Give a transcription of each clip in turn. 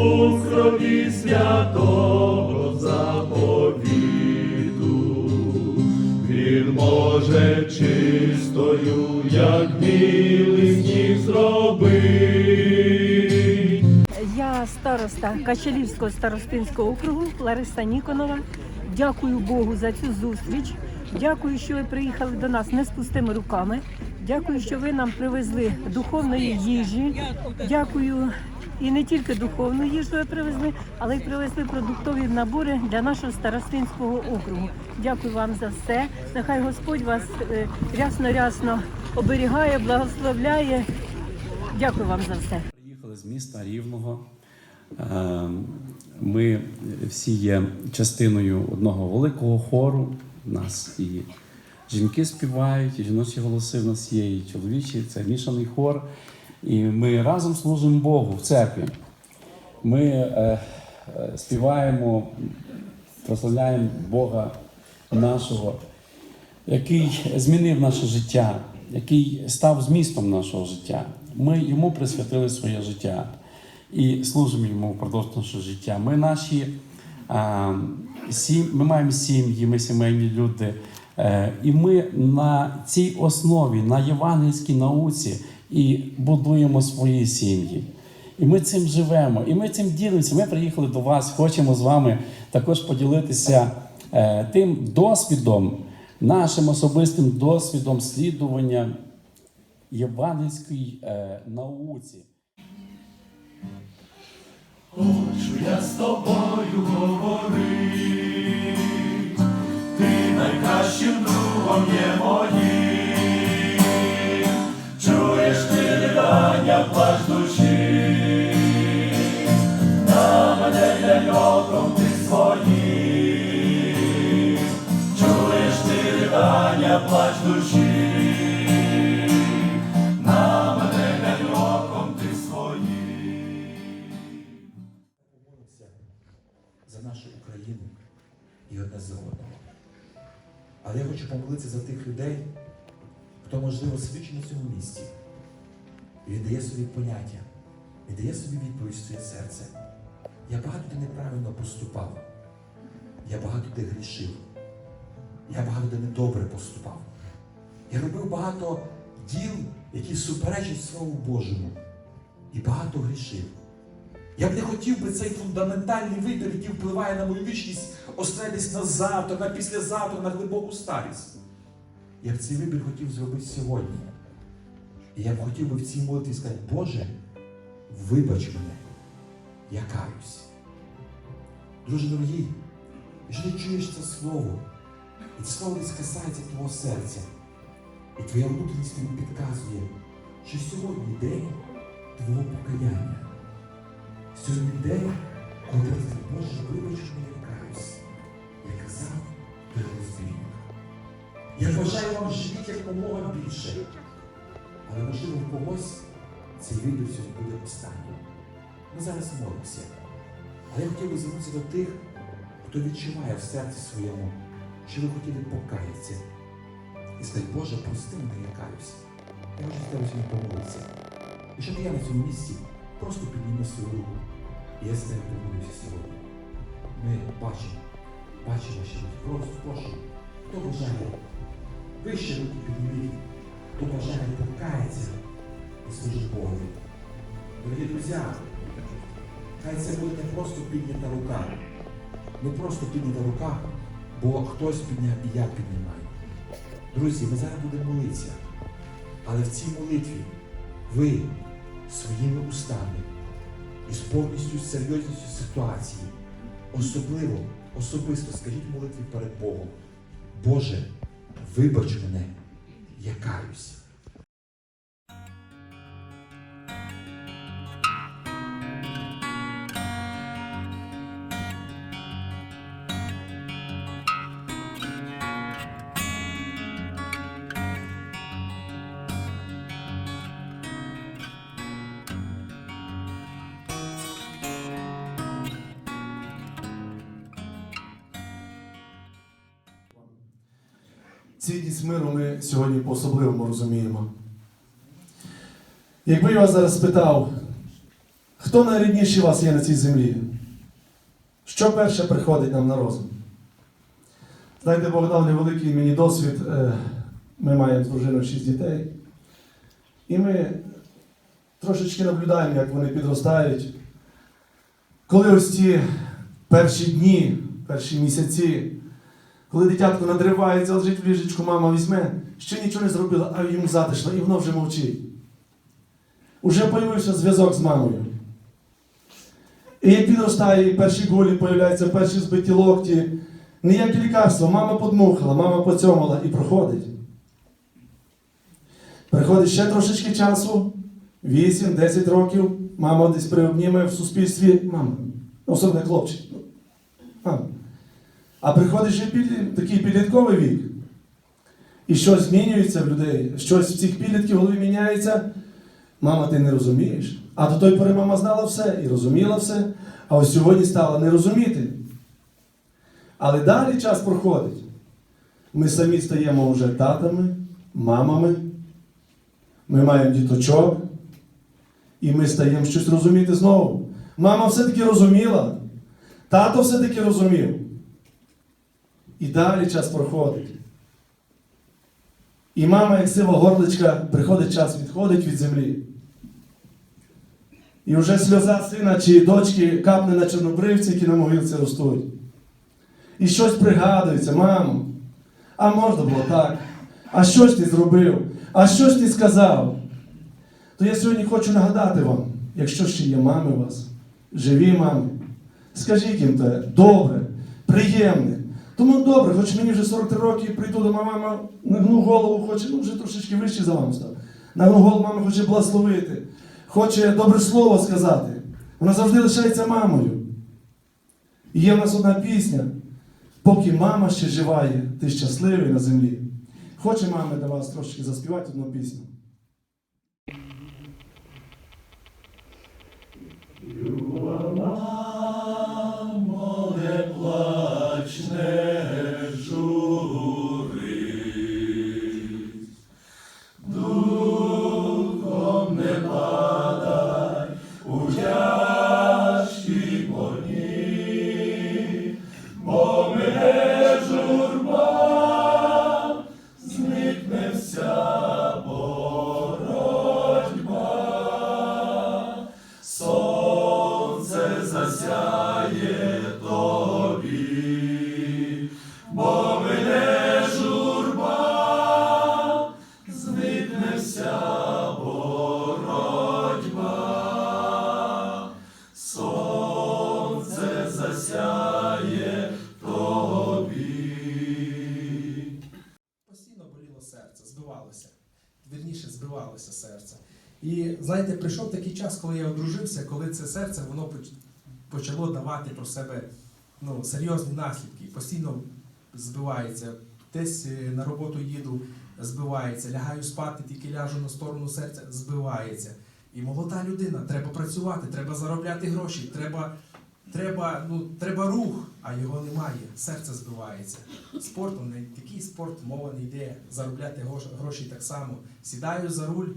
У крові святого заповіту, він може чистою, як білий сніг. Я староста Качелівського старостинського округу Лариса Ніконова. Дякую Богу за цю зустріч. Дякую, що ви приїхали до нас не з пустими руками. Дякую, що ви нам привезли духовної їжі. Дякую і не тільки духовну їжу привезли, але й привезли продуктові набори для нашого старостинського округу. Дякую вам за все. Нехай Господь вас е, рясно-рясно оберігає, благословляє. Дякую вам за все. Приїхали з міста Рівного. Е, Ми всі є частиною одного великого хору. У нас і жінки співають, і жіночі голоси в нас є, і чоловічі. Це мішаний хор. І ми разом служимо Богу в церкві. Ми е, е, співаємо, прославляємо Бога нашого, який змінив наше життя, який став змістом нашого життя. Ми йому присвятили своє життя і служимо йому впродовж нашого життя. Ми наші а, сім, ми маємо сім'ї, ми сімейні люди. Е, і ми на цій основі, на євангельській науці, і будуємо свої сім'ї. І ми цим живемо, і ми цим ділимося. Ми приїхали до вас, хочемо з вами також поділитися е, тим досвідом, нашим особистим досвідом слідування євангельській е, науці. Хочу я з тобою говорити, ти найкращим другом є моїм, ридання плач душі, на мене глянь оком ти своїм. помолимося за нашу Україну і одне за одного. Але я хочу помолитися за тих людей, хто, можливо, сидячи на цьому місці, і віддає собі поняття, віддає собі відповідь в своє серце. Я багато де неправильно поступав, я багато де грішив, я багато недобре поступав. Я робив багато діл, які суперечать Слову Божому, і багато грішив. Я б не хотів би цей фундаментальний вибір, який впливає на мою вічність, останетись на завтра, на післязавтра, на глибоку старість. Я б цей вибір хотів зробити сьогодні. І я б хотів би в цій молитві сказати, Боже, вибач мене, я каюсь. Друже дорогі, якщо ти чуєш це слово, і це слово десь касається твого серця, і твоя внутрішність тобі підказує, що сьогодні день твого покаяння. Сьогодні день, коли ти кажеш, Боже, вибач мене, я каюсь. Я казав, ти розбійник. Я бажаю вам жити якомога більше. Але можливо в когось цей вибір сьогодні буде останнім. Ми зараз молимося. Але я хотів би звернутися до тих, хто відчуває в серці своєму, що ви хотіли покаятися. І сказати, Боже, прости мене, я каюсь. Я хочу з тебе сьогодні помолитися. І щоб я на цьому місці просто підніми свою руку. І я з тебе помолюся сьогодні. Ми бачимо, бачимо, що просто прошу, хто бажає вище руки підніміть, хто бажає покаятися і служить Богові. Дорогі друзі, хай це буде не просто піднята рука, не просто піднята рука, бо хтось підняв і я піднімаю. Друзі, ми зараз будемо молитися, але в цій молитві ви своїми устами і з повністю серйозністю ситуації, особливо, особисто скажіть молитві перед Богом, Боже, вибач мене, я каюсь. Цінність миру ми сьогодні по-особливому розуміємо. Якби я вас зараз спитав, Хто найрідніший вас є на цій землі? Що перше приходить нам на розум? Знаєте, Бог дав невеликий мені досвід. Е, Ми маємо з дружиною шість дітей. І ми трошечки наблюдаємо, як вони підростають. Коли ось ці перші дні, перші місяці, коли дитятко надривається, лежить в ліжечку, мама візьме, ще нічого не зробила, а йому затишно, і воно вже мовчить. Уже появився зв'язок з мамою. І як підростає, і перші голі появляються, перші збиті локті. Ніякі лікарства, мама подмухала, мама поцьомала і проходить. Приходить ще трошечки часу, 8-10 років, мама десь приобніме в суспільстві, мама, особливо хлопчик. Мама. А ще підлі- такий підлітковий вік. І щось змінюється в людей, щось в цих підлітків в голові міняється. Мама, ти не розумієш. А до тої пори мама знала все і розуміла все, а ось сьогодні стала не розуміти. Але далі час проходить. Ми самі стаємо вже татами, мамами. Ми маємо діточок. І ми стаємо щось розуміти знову. Мама все-таки розуміла. Тато все-таки розумів. І далі час проходить. І мама, як сива горличка, приходить час, відходить від землі. І вже сльоза сина чи дочки капне на чорнобривці, які на могилці ростуть. І щось пригадується, мамо. А можна було так. А що ж ти зробив? А що ж ти сказав? То я сьогодні хочу нагадати вам, якщо ще є мами у вас, живі мами, скажіть їм те добре, приємне. Тому добре, хоч мені вже 43 роки прийду до мами, мама, нагну голову, хоче, ну вже трошечки вище за вами став. Нагну голову, мама хоче благословити, хоче добре слово сказати. Вона завжди лишається мамою. І є в нас одна пісня. Поки мама ще жива є, ти щасливий на землі. Хоче мами до вас трошки заспівати одну пісню. Мамо, не плач, коли це серце воно почало давати про себе ну, серйозні наслідки. Постійно збивається. Десь е, на роботу їду, збивається, лягаю спати, тільки ляжу на сторону серця, збивається. І молода людина, треба працювати, треба заробляти гроші, треба, треба, ну, треба рух, а його немає. Серце збивається. Спортом не такий спорт, мова не йде, заробляти гроші так само. Сідаю за руль,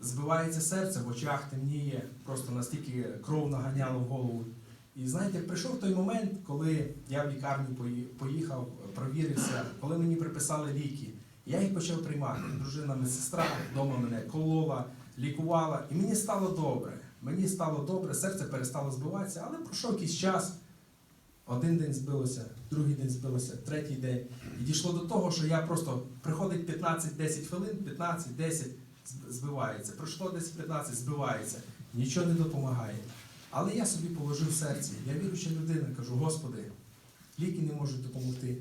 збивається серце, в очах темніє, просто настільки кров наганяло в голову. І знаєте, прийшов той момент, коли я в лікарню поїхав, провірився, коли мені приписали ліки. Я їх почав приймати. Дружина медсестра вдома мене колола, лікувала, і мені стало добре. Мені стало добре, серце перестало збиватися, але пройшов якийсь час. Один день збилося, другий день збилося, третій день. І дійшло до того, що я просто приходить 15-10 хвилин, 15-10 з- збивається. Пройшло 10-15, збивається. Нічого не допомагає. Але я собі положив серці. Я віруюча людина, кажу, Господи, ліки не можуть допомогти.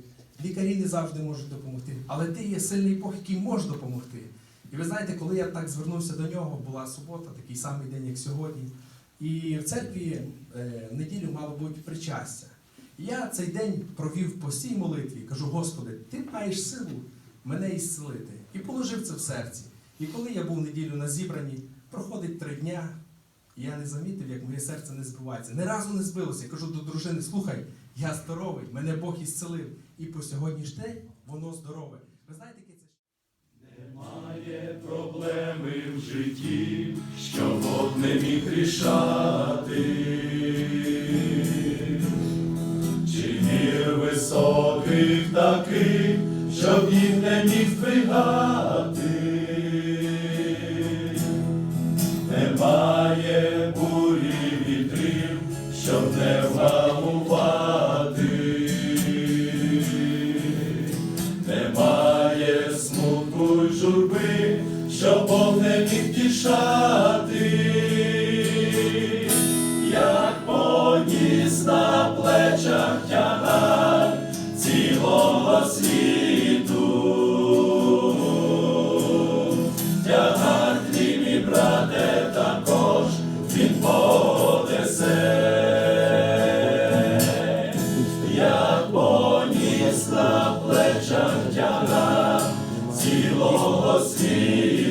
Лікарі не завжди можуть допомогти. Але ти є сильний Бог, який може допомогти. І ви знаєте, коли я так звернувся до нього, була субота, такий самий день, як сьогодні. І в церкві е, неділю мало бути причастя. Я цей день провів в постій молитві, кажу, Господи, ти маєш силу мене ісцелити. І положив це в серці. І коли я був неділю на зібранні, проходить три дня, і я не замітив, як моє серце не збивається. Ні разу не збилося. Я кажу до дружини, слухай, я здоровий, мене Бог ісцелив. І по сьогоднішній день воно здорове. Ви знаєте, яке це Немає проблеми в житті, що в не міг рішати, чи гір високих таких, щоб їх не міг впрягати. Не міг як поніс на плечах тягар цілого світу. Тягар твій, мій брате, також він понесе. Як поніс плечах тягар цілого світу.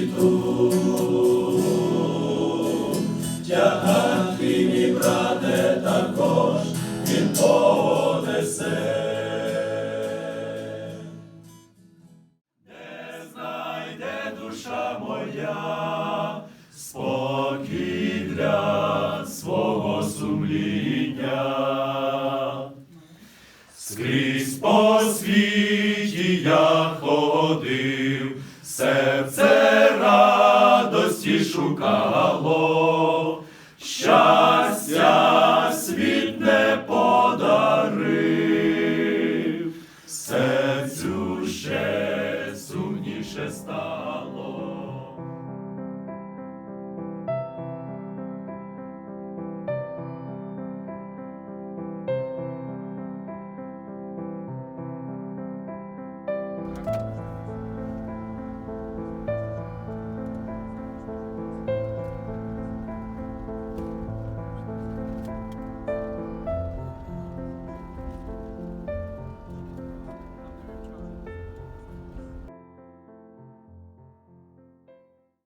Скрізь по світі я ходив, серце радості шукало, щастя